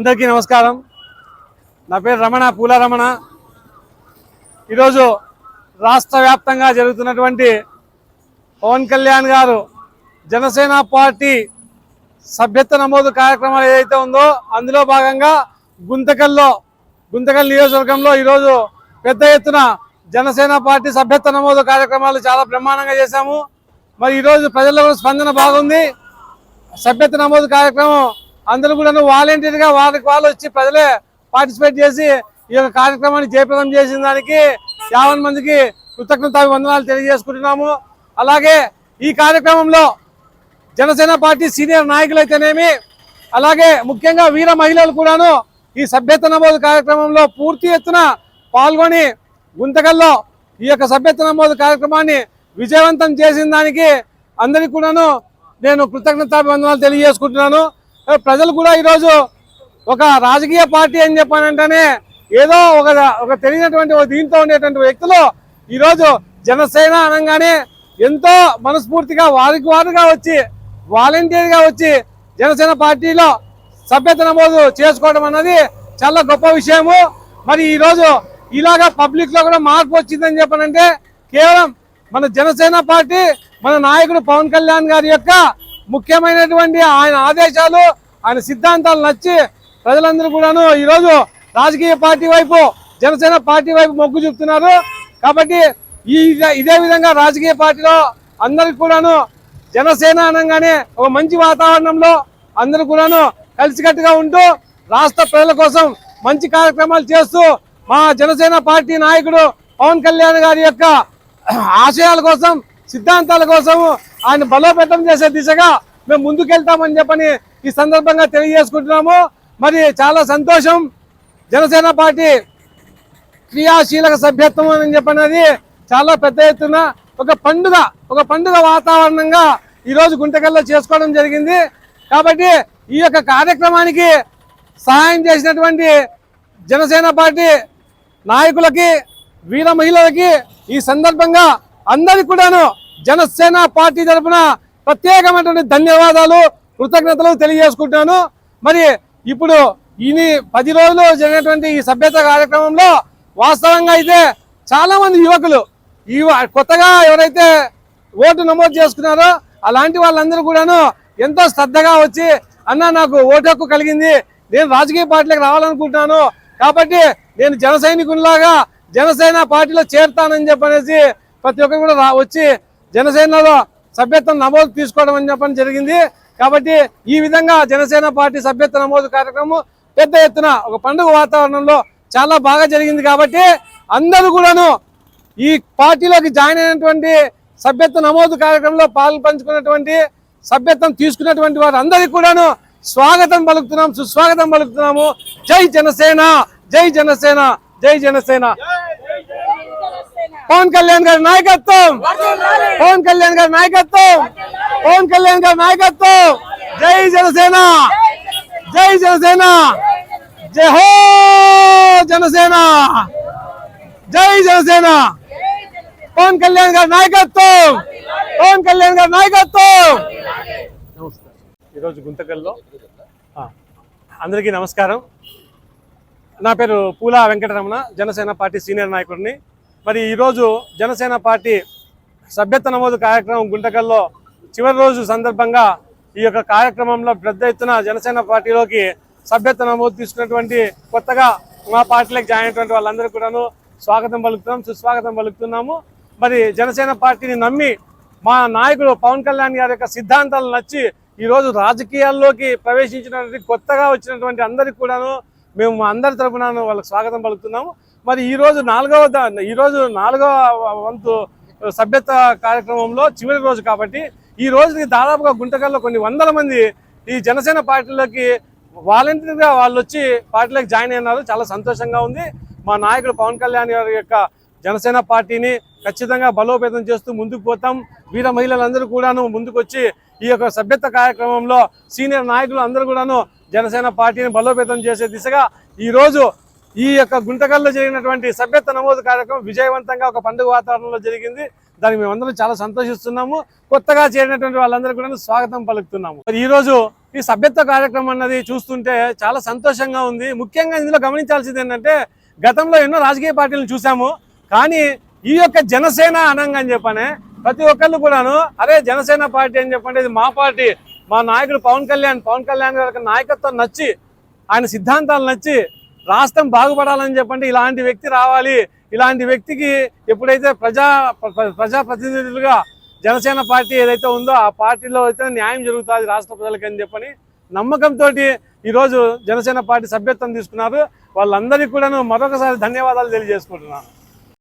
అందరికీ నమస్కారం. నా పేరు రమణ పూల రమణ. ఈరోజు రాష్ట్ర వ్యాప్తంగా జరుగుతున్నటువంటి పవన్ కళ్యాణ్ గారు జనసేన పార్టీ సభ్యత్వ నమోదు కార్యక్రమాలు ఏదైతే ఉందో అందులో భాగంగా గుంతకల్లో గుంతకల్ నియోజకవర్గంలో ఈరోజు పెద్ద ఎత్తున జనసేన పార్టీ సభ్యత్వ నమోదు కార్యక్రమాలు చాలా బ్రహ్మాండంగా చేశాము. మరి ఈరోజు ప్రజల్లో కూడా స్పందన బాగుంది. సభ్యత్వ నమోదు కార్యక్రమం అందరూ కూడా వాలంటీర్గా వాళ్ళకి వాళ్ళు వచ్చి ప్రజలే పార్టిసిపేట్ చేసి ఈ యొక్క కార్యక్రమాన్ని జయప్రదం చేసిన దానికి యాభై మందికి కృతజ్ఞత వందనాలు తెలియజేసుకుంటున్నాము. అలాగే ఈ కార్యక్రమంలో జనసేన పార్టీ సీనియర్ నాయకులైతేనేమి అలాగే ముఖ్యంగా వీర మహిళలు కూడాను ఈ సభ్యత్వ నమోదు కార్యక్రమంలో పూర్తి ఎత్తున పాల్గొని గుంతకల్లో ఈ యొక్క సభ్యత నమోదు కార్యక్రమాన్ని విజయవంతం చేసిన దానికి అందరికీ కూడాను నేను కృతజ్ఞతాభివందనాలు తెలియజేసుకుంటున్నాను. ప్రజలు కూడా ఈరోజు ఒక రాజకీయ పార్టీ అని చెప్పానంటేనే ఏదో ఒక ఒక తెలియనటువంటి ఒక దీంతో ఉండేటువంటి వ్యక్తులు ఈరోజు జనసేన అనగానే ఎంతో మనస్ఫూర్తిగా వారికి వారుగా వచ్చి వాలంటీర్గా వచ్చి జనసేన పార్టీలో సభ్యత నమోదు చేసుకోవడం అన్నది చాలా గొప్ప విషయము. మరి ఈరోజు ఇలాగా పబ్లిక్లో కూడా మార్పు వచ్చిందని చెప్పనంటే కేవలం మన జనసేన పార్టీ మన నాయకుడు పవన్ కళ్యాణ్ గారి యొక్క ముఖ్యమైనటువంటి ఆయన ఆదేశాలు ఆయన సిద్ధాంతాలు నచ్చి ప్రజలందరూ కూడాను ఈరోజు రాజకీయ పార్టీ వైపు జనసేన పార్టీ వైపు మొగ్గు చూపుతున్నారు. కాబట్టి ఈ ఇదే విధంగా రాజకీయ పార్టీలో అందరికి కూడాను జనసేన అనగానే ఒక మంచి వాతావరణంలో అందరూ కూడాను కలిసికట్టుగా ఉంటూ రాష్ట్ర ప్రజల కోసం మంచి కార్యక్రమాలు చేస్తూ మా జనసేన పార్టీ నాయకుడు పవన్ కళ్యాణ్ గారి యొక్క ఆశయాల కోసం సిద్ధాంతాల కోసం ఆయన బలోపేతం చేసే దిశగా మేము ముందుకెళ్తామని చెప్పని ఈ సందర్భంగా తెలియజేసుకుంటున్నాము. మరి చాలా సంతోషం. జనసేన పార్టీ క్రియాశీలక సభ్యత్వం అని చెప్పనేది చాలా పెద్ద ఎత్తున ఒక పండుగ ఒక పండుగ వాతావరణంగా ఈరోజు గుంటకల్లో చేసుకోవడం జరిగింది. కాబట్టి ఈ యొక్క కార్యక్రమానికి సహాయం చేసినటువంటి జనసేన పార్టీ నాయకులకి వీర మహిళలకి ఈ సందర్భంగా అందరికి కూడాను జనసేన పార్టీ తరఫున ప్రత్యేకమైనటువంటి ధన్యవాదాలు కృతజ్ఞతలు తెలియజేసుకుంటున్నాను మరి ఇప్పుడు ఈ పది రోజులు జరిగినటువంటి ఈ సభ్యత కార్యక్రమంలో వాస్తవంగా అయితే చాలా మంది యువకులు ఈ కొత్తగా ఎవరైతే ఓటు నమోదు చేసుకున్నారో అలాంటి వాళ్ళందరూ కూడాను ఎంతో శ్రద్ధగా వచ్చి అన్న నాకు ఓటు హక్కు కలిగింది నేను రాజకీయ పార్టీలకు రావాలనుకుంటున్నాను కాబట్టి నేను జన సైనికునిలాగా జనసేన పార్టీలో చేరుతానని చెప్పనేసి ప్రతి ఒక్కరు కూడా రా- వచ్చి జనసేనలో సభ్యత్వం నమోదు తీసుకోవడం అని చెప్పడం జరిగింది. కాబట్టి ఈ విధంగా జనసేన పార్టీ సభ్యత్వ నమోదు కార్యక్రమం పెద్ద ఎత్తున ఒక పండుగ వాతావరణంలో చాలా బాగా జరిగింది కాబట్టి అందరూ కూడాను ఈ పార్టీలోకి జాయిన్ అయినటువంటి సభ్యత్వ నమోదు కార్యక్రమంలో పాలు పంచుకున్నటువంటి సభ్యత్వం తీసుకున్నటువంటి వారు అందరికీ కూడాను స్వాగతం పలుకుతున్నాం సుస్వాగతం పలుకుతున్నాము. జై జనసేన జై జనసేన జై జనసేన. పవన్ కళ్యాణ్ గారి నాయకత్వం. పవన్ కళ్యాణ్ గారి నాయకత్వం. పవన్ కళ్యాణ్ గారి నాయకత్వం. జై జనసేన. జై జనసేన. జహో జనసేన. జై జనసేన. పవన్ కళ్యాణ్ గారి నాయకత్వం. పవన్ కళ్యాణ్ గారి నాయకత్వం. ఈరోజు గుంతకల్లో అందరికీ నమస్కారం. నా పేరు పూలా వెంకటరమణ జనసేన పార్టీ సీనియర్ నాయకుడిని. మరి ఈరోజు జనసేన పార్టీ సభ్యత్వ నమోదు కార్యక్రమం గుంటకల్లో చివరి రోజు సందర్భంగా ఈ యొక్క కార్యక్రమంలో పెద్ద ఎత్తున జనసేన పార్టీలోకి సభ్యత్వ నమోదు తీసుకున్నటువంటి కొత్తగా మా పార్టీలోకి జాయిన్ అయినటువంటి వాళ్ళందరూ కూడాను స్వాగతం పలుకుతున్నాం సుస్వాగతం పలుకుతున్నాము. మరి జనసేన పార్టీని నమ్మి మా నాయకుడు పవన్ కళ్యాణ్ గారి యొక్క సిద్ధాంతాలు నచ్చి ఈరోజు రాజకీయాల్లోకి ప్రవేశించినటువంటి కొత్తగా వచ్చినటువంటి అందరికి కూడాను మేము మా అందరి తరపున వాళ్ళకి స్వాగతం పలుకుతున్నాము. మరి ఈ రోజు నాలుగవ ఈరోజు ఈ రోజు నాలుగవ వంతు సభ్యత కార్యక్రమంలో చివరి రోజు కాబట్టి ఈ రోజుకి దాదాపుగా గుంటకల్లో కొన్ని వందల మంది ఈ జనసేన పార్టీలోకి వాలంటీర్గా వాళ్ళు వచ్చి పార్టీలోకి జాయిన్ అయినారు. చాలా సంతోషంగా ఉంది. మా నాయకుడు పవన్ కళ్యాణ్ గారి యొక్క జనసేన పార్టీని ఖచ్చితంగా బలోపేతం చేస్తూ ముందుకు పోతాం. వీర మహిళలందరూ కూడాను ముందుకు వచ్చి ఈ యొక్క సభ్యత్వ కార్యక్రమంలో సీనియర్ నాయకులు అందరూ కూడాను జనసేన పార్టీని బలోపేతం చేసే దిశగా ఈరోజు ఈ యొక్క గుంటకల్లో జరిగినటువంటి సభ్యత్వ నమోదు కార్యక్రమం విజయవంతంగా ఒక పండుగ వాతావరణంలో జరిగింది. దానికి మేమందరం చాలా సంతోషిస్తున్నాము. కొత్తగా చేరినటువంటి వాళ్ళందరూ కూడా స్వాగతం పలుకుతున్నాము. ఈరోజు ఈ రోజు ఈ సభ్యత్వ కార్యక్రమం అన్నది చూస్తుంటే చాలా సంతోషంగా ఉంది. ముఖ్యంగా ఇందులో గమనించాల్సింది ఏంటంటే గతంలో ఎన్నో రాజకీయ పార్టీలను చూసాము కానీ ఈ యొక్క జనసేన అనంగా అని చెప్పనే ప్రతి ఒక్కళ్ళు కూడాను అరే జనసేన పార్టీ అని చెప్పండి ఇది మా పార్టీ. మా నాయకుడు పవన్ కళ్యాణ్ పవన్ కళ్యాణ్ గారి నాయకత్వం నచ్చి ఆయన సిద్ధాంతాలు నచ్చి రాష్ట్రం బాగుపడాలని చెప్పండి ఇలాంటి వ్యక్తి రావాలి. ఇలాంటి వ్యక్తికి ఎప్పుడైతే ప్రజా ప్ర- ప్రజా ప్రతినిధులుగా జనసేన పార్టీ ఏదైతే ఉందో ఆ పార్టీలో అయితే న్యాయం జరుగుతుంది రాష్ట్ర ప్రజలకి అని చెప్పని నమ్మకంతో ఈరోజు జనసేన పార్టీ సభ్యత్వం తీసుకున్నారు. వాళ్ళందరికీ కూడాను మరొకసారి ధన్యవాదాలు తెలియజేసుకుంటున్నాను.